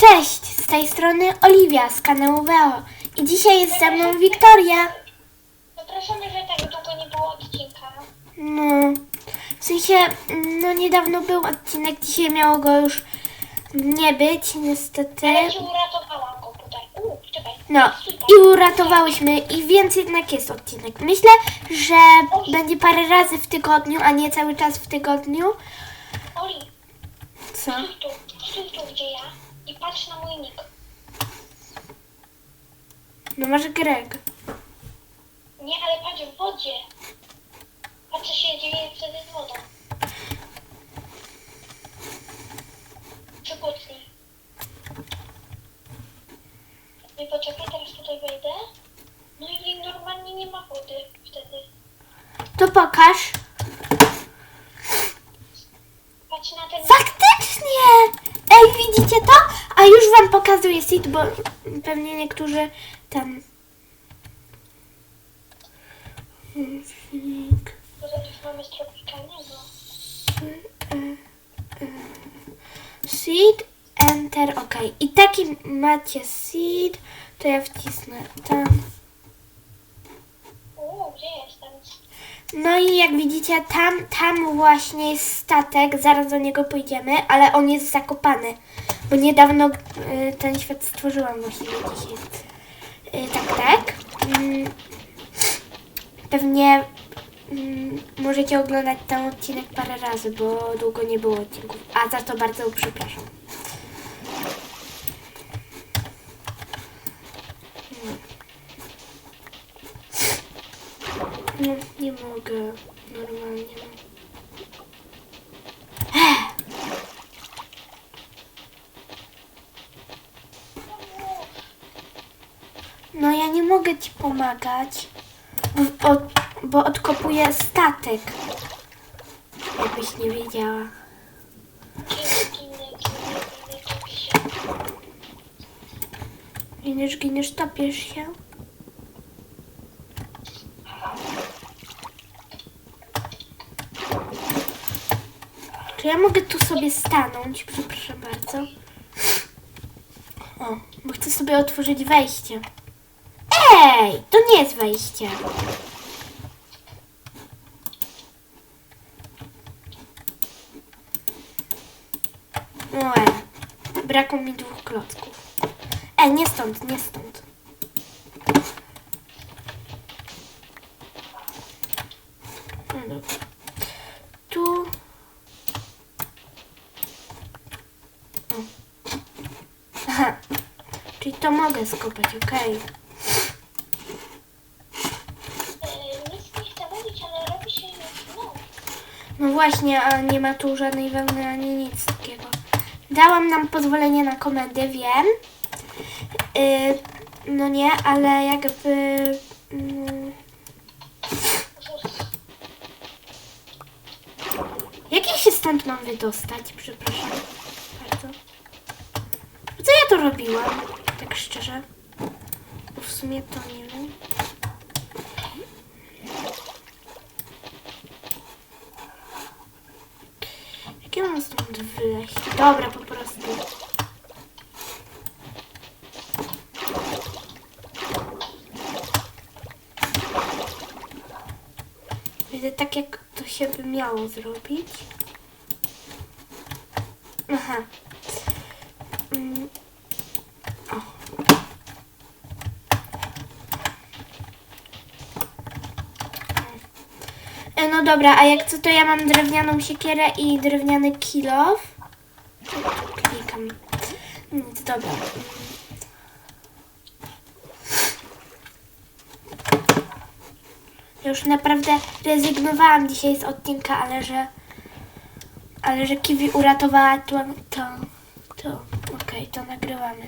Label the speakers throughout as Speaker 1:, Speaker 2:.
Speaker 1: Cześć, z tej strony Oliwia z kanału Veo i dzisiaj jest ze mną Wiktoria.
Speaker 2: Zapraszamy, że tak długo nie było odcinka.
Speaker 1: No, w sensie, no niedawno był odcinek, dzisiaj miało go już nie być, niestety.
Speaker 2: Ja ci uratowałam go tutaj. Uuu, czekaj.
Speaker 1: No, i uratowaliśmy i więc jednak jest odcinek. Myślę, że będzie parę razy w tygodniu, a nie cały czas w tygodniu.
Speaker 2: Oli,
Speaker 1: Co?
Speaker 2: stój tu, stój tu, gdzie ja i patrz na mój nick.
Speaker 1: No może Greg.
Speaker 2: Nie, ale patrz w wodzie. Patrz, co się dzieje wtedy z wodą. Przykucnij. I poczekaj, teraz tutaj wejdę. No i normalnie nie ma wody wtedy.
Speaker 1: To pokaż.
Speaker 2: Patrz na ten...
Speaker 1: Faktycznie! Ej, widzicie to? A już wam pokazuję seed, bo pewnie niektórzy tam... Seed, enter, ok. I taki macie seed, to ja wcisnę tam.
Speaker 2: Uuu, gdzie jestem?
Speaker 1: No i jak widzicie, tam, tam właśnie jest statek, zaraz do niego pójdziemy, ale on jest zakopany, bo niedawno y, ten świat stworzyłam właściwie dzisiaj. Y, tak, tak. Mm, pewnie mm, możecie oglądać ten odcinek parę razy, bo długo nie było odcinków, a za to bardzo przepraszam. No, nie mogę. Normalnie. No ja nie mogę ci pomagać, bo, od, bo odkopuję statek. Jakbyś nie wiedziała. Giniesz, giniesz, topiesz się. Ja mogę tu sobie stanąć? Przepraszam bardzo. O, bo chcę sobie otworzyć wejście. Ej, to nie jest wejście. Ue, brakło mi dwóch klocków. Ej, nie stąd, nie stąd. No dobra. Tu. O. Aha. Czyli to mogę skopać, okej.
Speaker 2: Nic nie chcę ale robi się już. No
Speaker 1: właśnie, a nie ma tu żadnej wełny ani nic takiego. Dałam nam pozwolenie na komendę, wiem. Yy, no nie, ale jakby... mm, jak ja się stąd mam wydostać? Przepraszam bardzo. Co ja to robiłam? Nie wiem. Jak ja mam stąd wyleść? Dobra, po prostu. Widzę tak, jak to się by miało zrobić. Aha. Mm. O. E, No dobra, a jak co to ja mam drewnianą siekierę i drewniany kilof? Klikam. Nic, dobra. Ja już naprawdę rezygnowałam dzisiaj z odcinka, ale że ale że Kiwi uratowała to, to, to okej, to nagrywamy.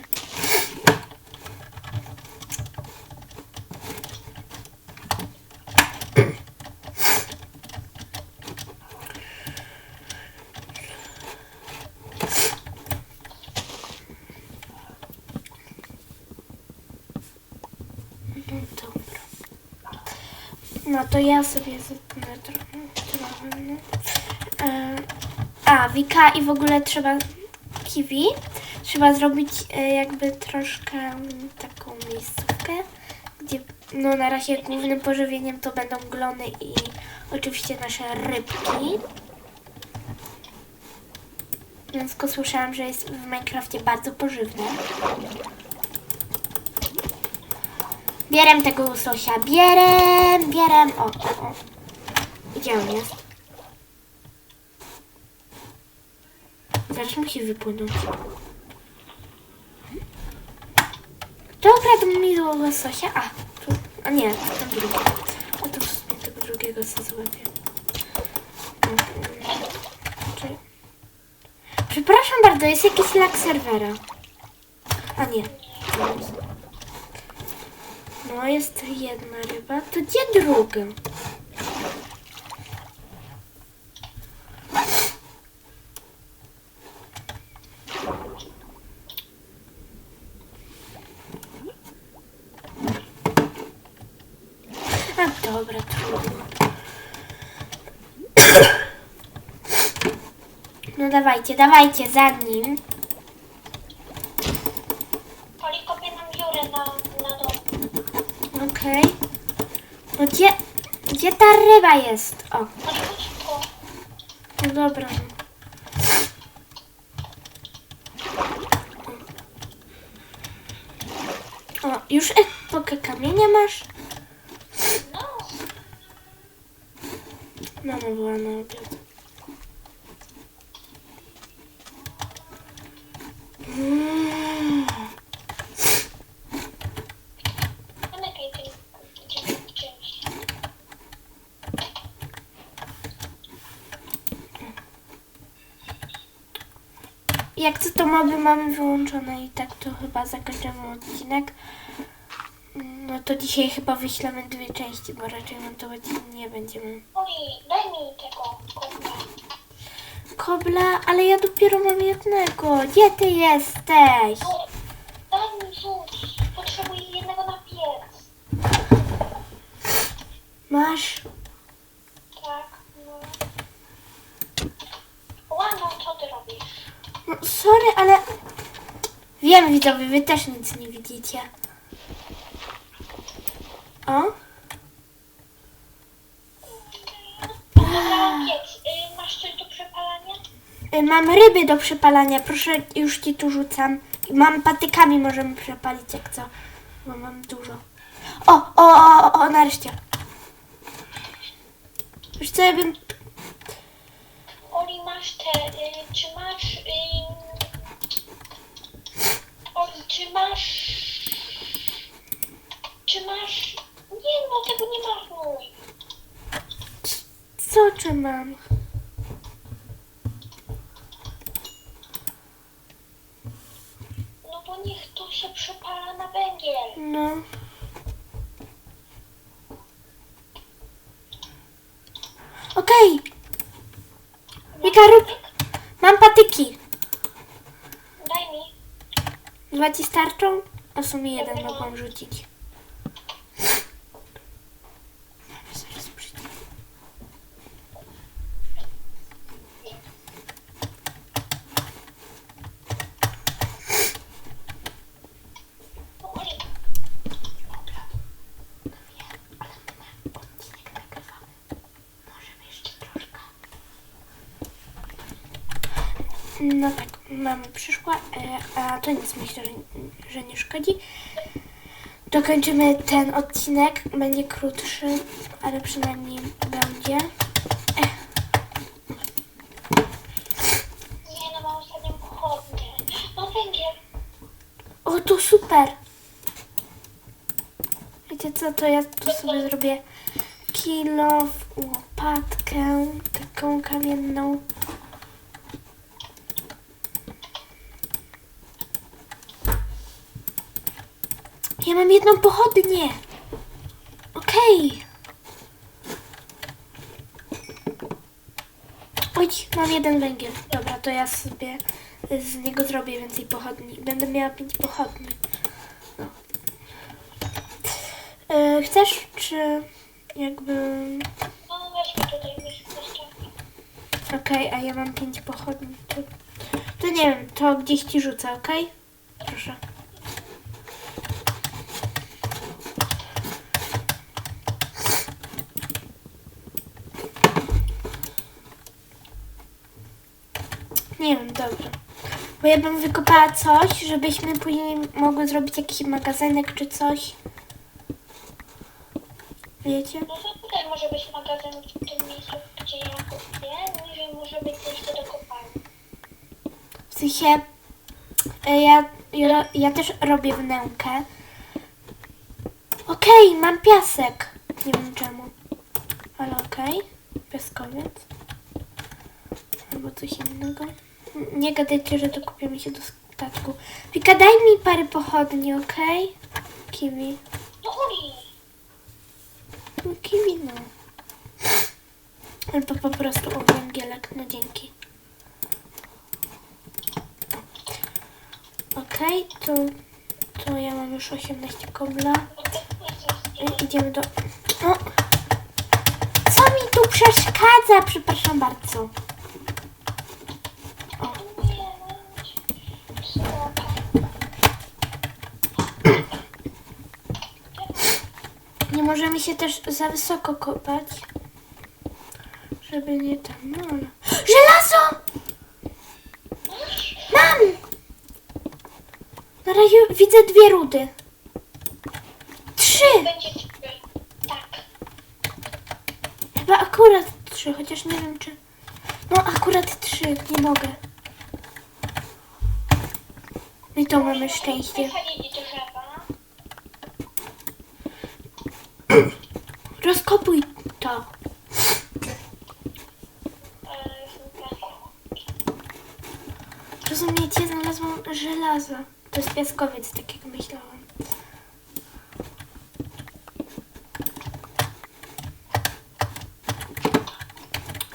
Speaker 1: No dobra. No to ja sobie zetnę trochę. trochę no. E, A, Wika i w ogóle trzeba kiwi. trzeba zrobić e, jakby troszkę mm, taką miejscówkę, gdzie no na razie głównym pożywieniem to będą glony i oczywiście nasze rybki. Mięsko słyszałam, że jest w Minecrafcie bardzo pożywne. Bierem tego łososia, bierem, bierem. O, o, o. Gdzie on jest? Zaraz musi wypłynąć. To ukradł mi łososia. A, tu, a nie, tam drugi. To w sumie tego drugiego co złapię. Przepraszam bardzo, jest jakiś lag serwera. A nie. To jest. No, jest jedna ryba. To gdzie druga? A dobra, trudno. No dawajcie, dawajcie za nim.
Speaker 2: Poli kopię nam dziurę na, na dół.
Speaker 1: Okej. No gdzie, gdzie ta ryba jest? O, no dobra. O, już epokę kamienia masz?
Speaker 2: No.
Speaker 1: Mama była na obiad. Mm.
Speaker 2: Zamykaj ten ten czymś.
Speaker 1: Mamy wyłączone i tak to chyba zakończymy odcinek. No to dzisiaj chyba wyślemy dwie części, bo raczej montować nie będziemy.
Speaker 2: Poli, daj mi tego kobra.
Speaker 1: Kobla, ale ja dopiero mam jednego. Gdzie ty jesteś?
Speaker 2: Daj mi rzuć. Potrzebuję jednego na piec.
Speaker 1: Masz?
Speaker 2: Tak, no. Łano, co ty robisz?
Speaker 1: No, sorry, ale... Wiem, widzowie, wy też nic nie widzicie. O?
Speaker 2: Dobra, piec. Y, masz coś do przepalania?
Speaker 1: Y, Mam ryby do przepalania, proszę, już ci tu rzucam. I Mam patykami, możemy przepalić jak co, bo mam dużo. O, o, o, o, o nareszcie. Już co ja bym...
Speaker 2: czy masz, czy masz, nie no, tego nie marnuj.
Speaker 1: Co czy mam?
Speaker 2: No bo niech to się przepala na węgiel.
Speaker 1: No. Okej, Wika, rób. mam patyki.
Speaker 2: Daj mi.
Speaker 1: Dwa ci starczą? A w sumie jeden mogłam rzucić. Zaraz przyjdę.
Speaker 2: No, Oli,
Speaker 1: No tak, mama przyszła, to nic myślę, że, że nie szkodzi. Dokończymy ten odcinek, będzie krótszy, ale przynajmniej będzie.
Speaker 2: nie no, mam ostatnią pochodnię. No węgiel.
Speaker 1: O, to super! Wiecie co, to ja tu sobie zrobię kilo, łopatkę, taką kamienną. Mam jedną pochodnię. Okej. Oj, mam jeden węgiel. Dobra, to ja sobie z niego zrobię więcej pochodni. Będę miała pięć pochodni. No. E, chcesz, czy jakby...
Speaker 2: No weź mi tutaj.
Speaker 1: Okej, a ja mam pięć pochodni. To, To nie wiem, to gdzieś ci rzucę, ok? Proszę. Nie wiem, dobra. Bo ja bym wykopała coś, żebyśmy później mogły zrobić jakiś magazynek czy coś. Wiecie?
Speaker 2: No to tutaj może być magazyn w tym miejscu, gdzie ja kupię. Niżej może być jeszcze do kopalni.
Speaker 1: W sensie, e, ja, ja, ja też robię wnękę. Okej, mam piasek. Nie wiem czemu. Ale okej. Piaskowiec. Albo coś innego. Nie gadajcie, że to kupimy się do statku. Wika, daj mi parę pochodni, okej? Kiwi.
Speaker 2: No uli!
Speaker 1: No, kiwi, no. Albo po prostu o węgielek, no dzięki. Okej, to, to ja mam już 18 kobla. I- Idziemy do... O! Co mi tu przeszkadza? Przepraszam bardzo. O, nie możemy się też za wysoko kopać. Żeby nie tam, no ale... Żelazo! Mam! Na razie widzę dwie rudy. Trzy!
Speaker 2: Będzie trzy. Tak.
Speaker 1: Chyba akurat trzy, chociaż nie wiem czy... No akurat trzy, nie mogę. I to mamy szczęście.
Speaker 2: Drzewa.
Speaker 1: Rozkopuj to. Rozumiecie? Znalazłam żelazo. To jest piaskowiec, tak jak myślałam.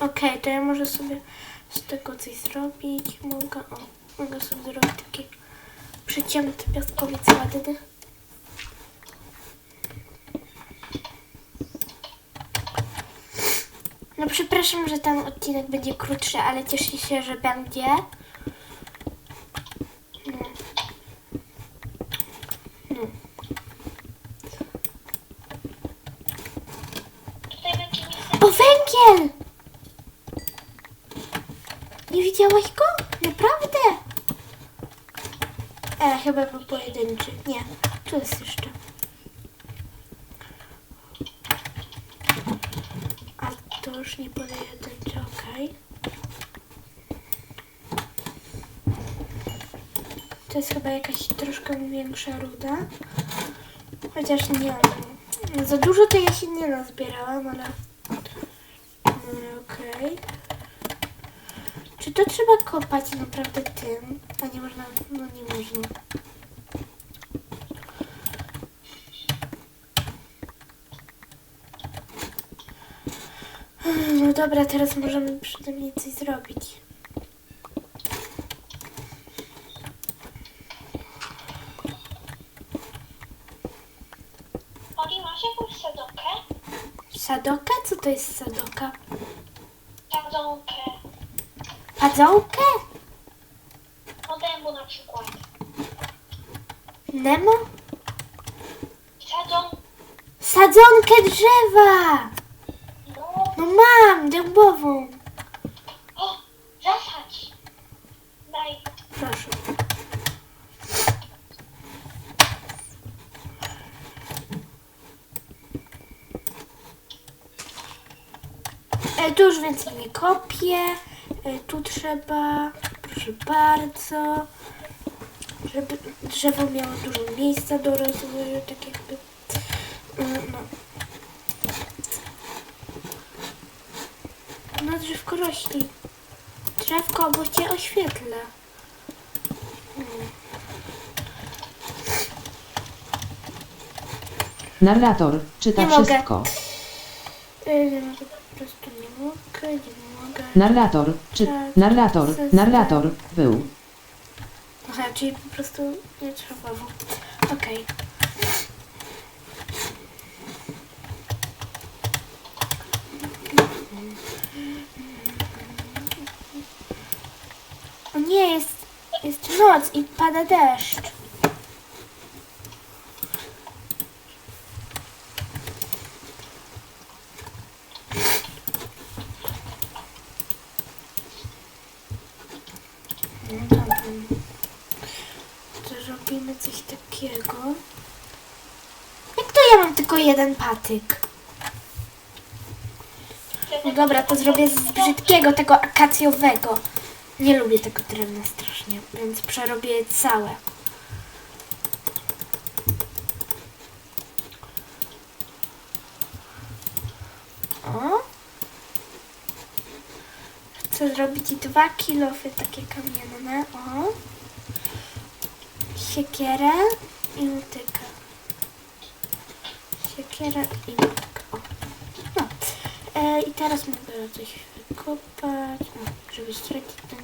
Speaker 1: Okej, to ja może sobie z tego coś zrobić. Mogę, o, mogę sobie zrobić taki przycięty piaskowiec ładny. Przepraszam, że ten odcinek będzie krótszy, ale cieszę się, że będzie. No. No. O, węgiel! Nie widziałaś go? Naprawdę? E, chyba był pojedynczy. Nie, tu jest jeszcze. A to już nie pojedynczy, okej. To jest chyba jakaś troszkę większa ruda. Chociaż nie. Za dużo to ja się nie nazbierałam, ale... No, Okej. Czy to trzeba kopać naprawdę tym? A nie można... No nie można. No dobra, teraz możemy przy tym coś zrobić.
Speaker 2: Oli, masz jakąś sadokę?
Speaker 1: Sadoka? Co to jest sadoka?
Speaker 2: Sadzonkę.
Speaker 1: Padzołkę?
Speaker 2: No dębu na przykład.
Speaker 1: Nemo?
Speaker 2: Sadzon.
Speaker 1: Sadzonkę drzewa!
Speaker 2: No.
Speaker 1: Mam, dębową.
Speaker 2: O, zasadź. Daj.
Speaker 1: Proszę. E, tu już więcej nie kopię. E, tu trzeba, proszę bardzo, żeby drzewo miało dużo miejsca do rozwoju, tak jakby. e, No. No drzewko rośli. Drzewko, bo cię oświetlę.
Speaker 3: Narrator czyta
Speaker 1: Nie mogę.
Speaker 3: wszystko.
Speaker 1: Yy, po prostu nie mogę, nie mogę.
Speaker 3: Narrator czy
Speaker 1: Tak,
Speaker 3: narrator, narrator był.
Speaker 1: Aha, czyli po prostu nie trzeba było. Okej. O nie, jest noc i pada deszcz. No dobra. To robimy coś takiego. Jak to ja mam tylko jeden patyk? No dobra, to zrobię z brzydkiego, tego akacjowego. Nie lubię tego drewna strasznie, więc przerobię je całe. O! Chcę zrobić dwa kilofy takie kamienne. O! Siekierę i motykę. Siekierę i motykę. O! No. E, I teraz mogę coś wykopać, żeby stracić ten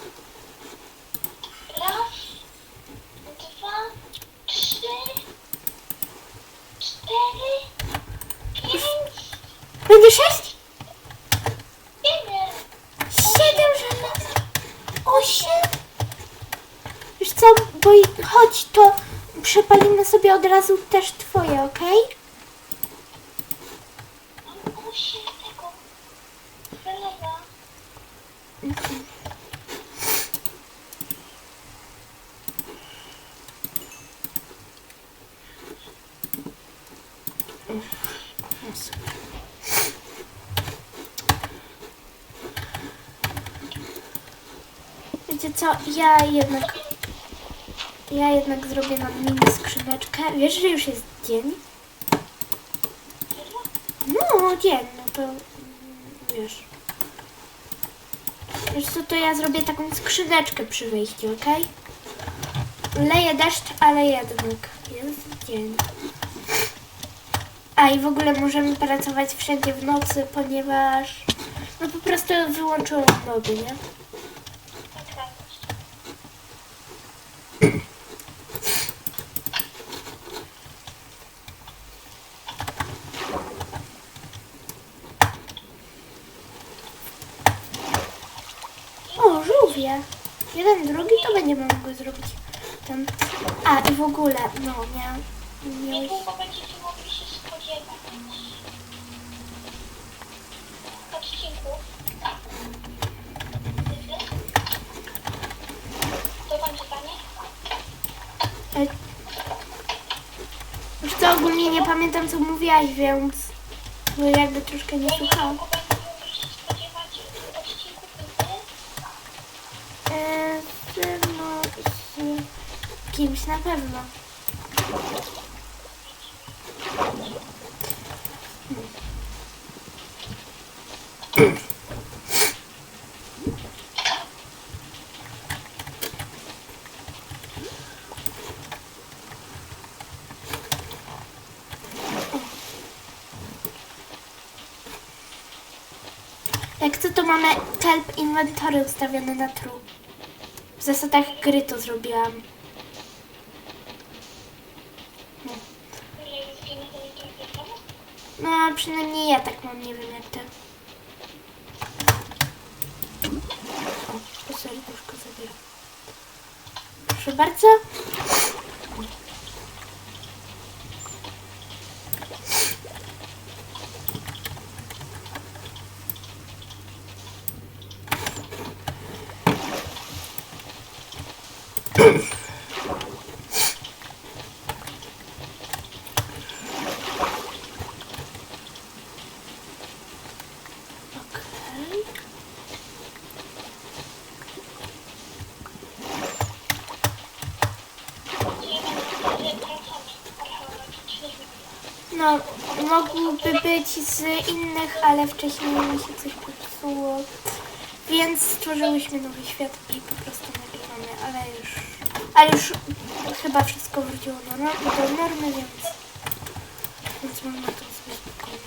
Speaker 1: bo i- chodź, to przepalimy sobie od razu też twoje, super. Wiecie co, ja jednak ja jednak zrobię nam mini skrzyneczkę. Wiesz, że już jest dzień? No, dzień, no to wiesz. Wiesz co, to ja zrobię taką skrzyneczkę przy wyjściu, okej? Leje deszcz, ale jednak jest dzień. A i w ogóle możemy pracować wszędzie w nocy, ponieważ no po prostu wyłączyłam moby, nie?
Speaker 2: Tak, tak.
Speaker 1: O, żółwie. Jeden, drugi to będziemy mogły zrobić ten. A i w ogóle, no, miałam. Miałeś...
Speaker 2: Niedługo będziecie mogli się spodziewać odcinków. To wam pytanie?
Speaker 1: E, Już to ogólnie nie pamiętam co mówiłaś, więc bo jakby troszkę nie słuchałam.
Speaker 2: niedługo będziecie mogli się spodziewać odcinków z
Speaker 1: E, z, no, z kimś na pewno. Jak co to mamy help inwentory ustawione na true. W zasadach gry to zrobiłam. No, przynajmniej ja tak mam, nie wiem jak ty. O, serduszko zabieram. Proszę bardzo. być z innych, ale wcześniej mi się coś popsuło. Więc stworzyłyśmy nowy świat i po prostu nagrywamy, ale już, ale już chyba wszystko wróciło do, do normy, więc, więc mam na to sobie spokojnie.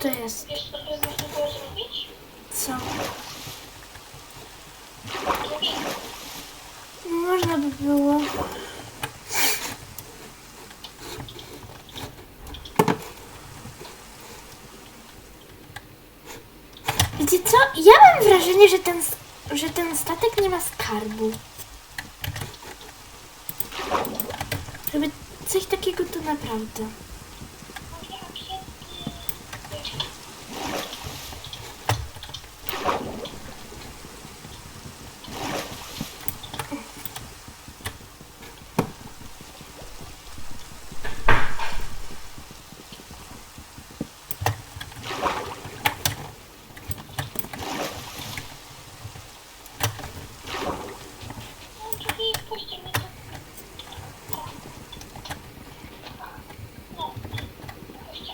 Speaker 1: to jest?
Speaker 2: Co zrobić?
Speaker 1: Co? Można by było. Wiecie co? Ja mam wrażenie, że ten, że ten statek nie ma skarbu. Żeby coś takiego to naprawdę.
Speaker 2: No ja kiedy... Wiecie, No, drugi, puśćcie mnie tu. O. No, puśćcie.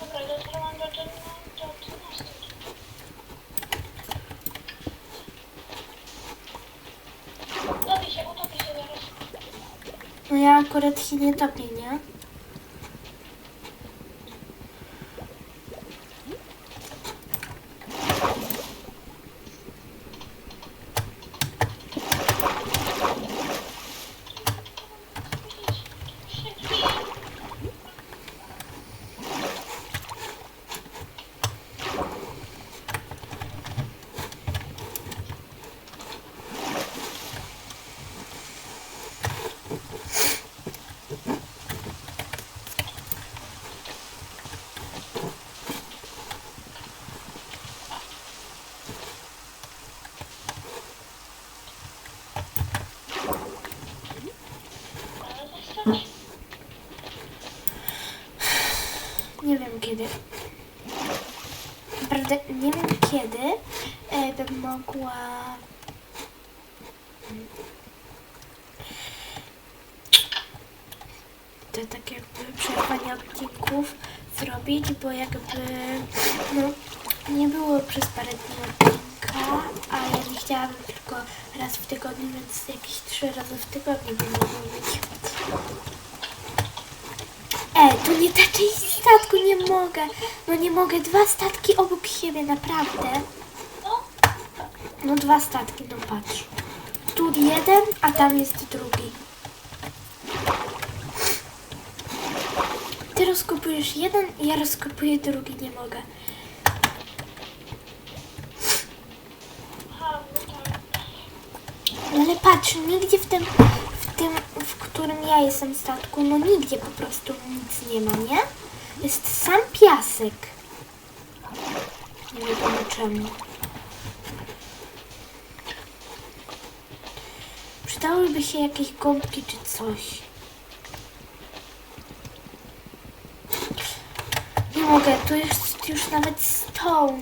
Speaker 2: Dobra, dotarłam do, do, do 12. Utopi się, utopi się zaraz.
Speaker 1: No ja akurat się nie nie?
Speaker 2: Ale zostać.
Speaker 1: Nie wiem kiedy. Naprawdę nie wiem kiedy mogła. To tak jakby przerwanie odcinków zrobić, bo jakby no nie było przez parę dni odcinka, a ja nie chciałabym tylko raz w tygodniu, więc jakieś trzy razy w tygodniu mogła mieć. E, tu nie ta część statku, nie mogę. No nie mogę, dwa statki obok siebie, naprawdę.
Speaker 2: No,
Speaker 1: dwa statki, no patrz. Tu jeden, a tam jest drugi. Ty rozkopujesz jeden, ja rozkopuję drugi, nie mogę. Ale patrz, nigdzie w tym, w tym, w którym ja jestem statku, no nigdzie po prostu nic nie ma, nie? Jest sam piasek. Nie wiadomo czemu. Przydałyby się jakieś gąbki czy coś. Nie mogę, tu jest już nawet stone.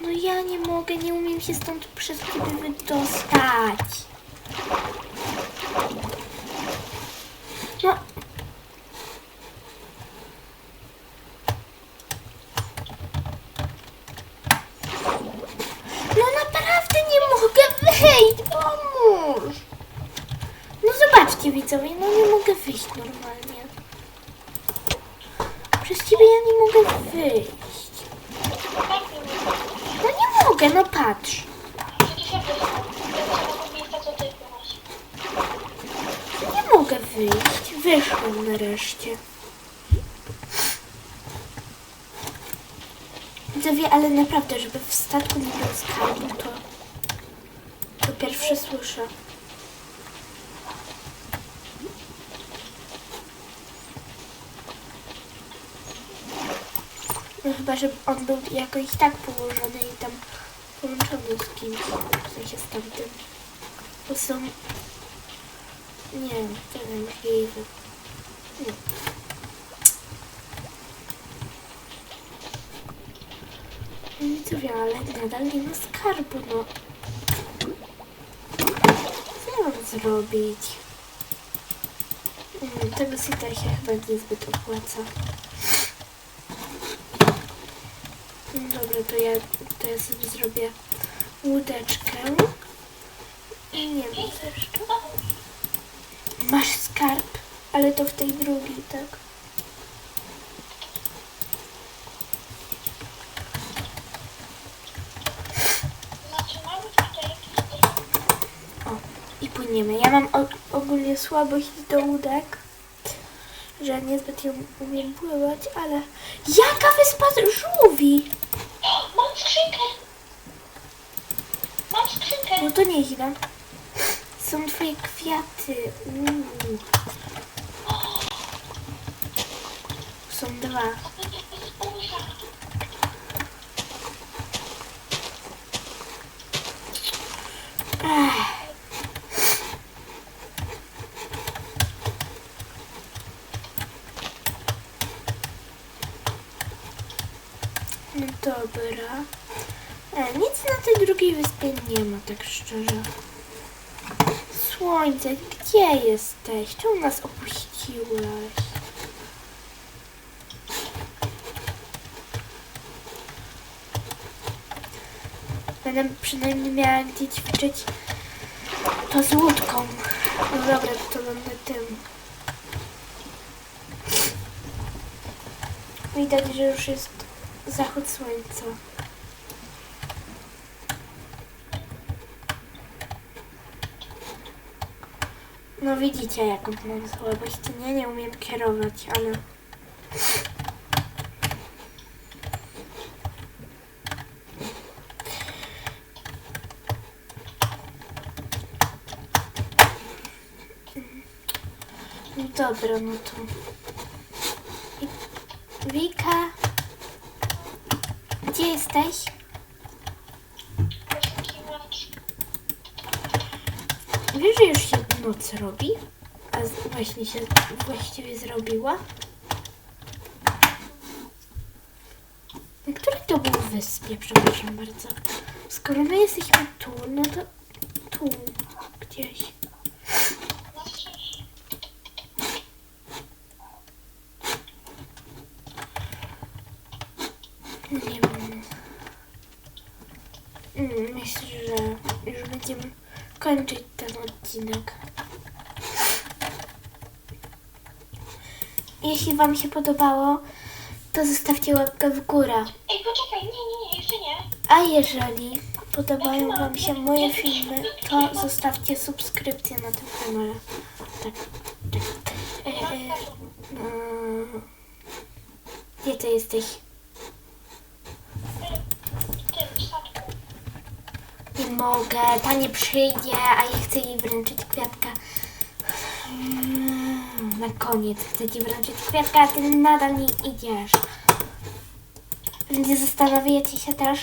Speaker 1: No ja nie mogę, nie umiem się stąd przez ciebie wydostać. No. No naprawdę nie mogę wyjść, pomóż. No zobaczcie widzowie, no nie mogę wyjść normalnie. Przez ciebie ja nie mogę wyjść.
Speaker 2: Tak nie mówię.
Speaker 1: No nie mogę, no patrz.
Speaker 2: Przecież ja wyjdę. Ja wyjdę do miejsca, co ty byłaś.
Speaker 1: Nie mogę wyjść. Wyszłam nareszcie. Widzowie, ale naprawdę, żeby w statku nie było skarbu, to, to pierwsze słyszę. No chyba, że on był jakoś tak położony i tam połączony z kimś, w sensie z tamtym. Bo są nie, to niemożliwe. Nie. Widzowie, ale nadal nie ma skarbu, no. Zrobić? Mm, Tego sita się chyba niezbyt opłaca. Mm, Dobra, to ja, to ja sobie zrobię łódeczkę. I nie wiem co jeszcze. Masz skarb, ale to w tej drugiej, tak?
Speaker 2: Zaczynamy tutaj jakiś
Speaker 1: O, i płyniemy. Ja mam ogólnie słabość do łódek, że niezbyt ją umiem pływać, ale... Jaka wyspa żółwi!
Speaker 2: Mam skrzynkę! Mam skrzynkę!
Speaker 1: No to nieźle. Są twoje kwiaty. Uuu. Są dwa. Ech. No dobra. E, nic na tej drugiej wyspie nie ma, tak szczerze. Słońce, gdzie jesteś? Czemu nas opuściłaś? Będę przynajmniej miała gdzie ćwiczyć to z łódką. No dobra, to będę tym. Widać, że już jest zachód słońca. No widzicie jaką mam słabość. Nie, nie umiem kierować, ale... Dobra, no to... Wika? Gdzie jesteś? Wiesz, że już się noc robi? A właśnie się właściwie zrobiła? Na której to był wyspie, przepraszam bardzo. Skoro my jesteśmy tu, no to tu gdzieś. Nie wiem. Mm, Myślę, że już będziemy kończyć odcinek. Jeśli Wam się podobało, to zostawcie łapkę w górę.
Speaker 2: Ej, poczekaj, nie, nie, nie, jeszcze nie.
Speaker 1: A jeżeli podobają Wam się moje filmy, to zostawcie subskrypcję na tym kanale. Tak, tak. E, e, mm, gdzie ty jesteś?
Speaker 2: W tym statku.
Speaker 1: Nie mogę, ta nie przyjdzie, a ja chcę jej wręczyć kwiatka. Mm, Na koniec chcę ci wręczyć kwiatka, a ty nadal nie idziesz. Nie zastanawiacie się też,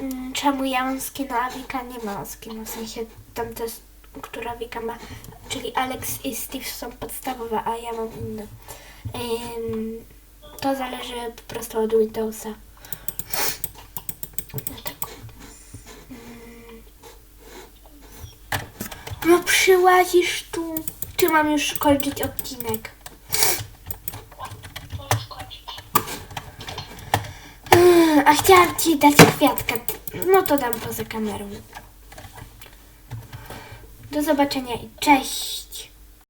Speaker 1: mm, czemu ja mam skina, a Wika nie ma skina, w sensie tam to jest, która Wika ma, czyli Alex i Steve są podstawowe, a ja mam inne. To zależy po prostu od Windowsa. No tak. No przyłazisz tu. Czy mam już kończyć odcinek? Mm, A chciałam ci dać kwiatka. No to dam poza kamerą. Do zobaczenia i cześć.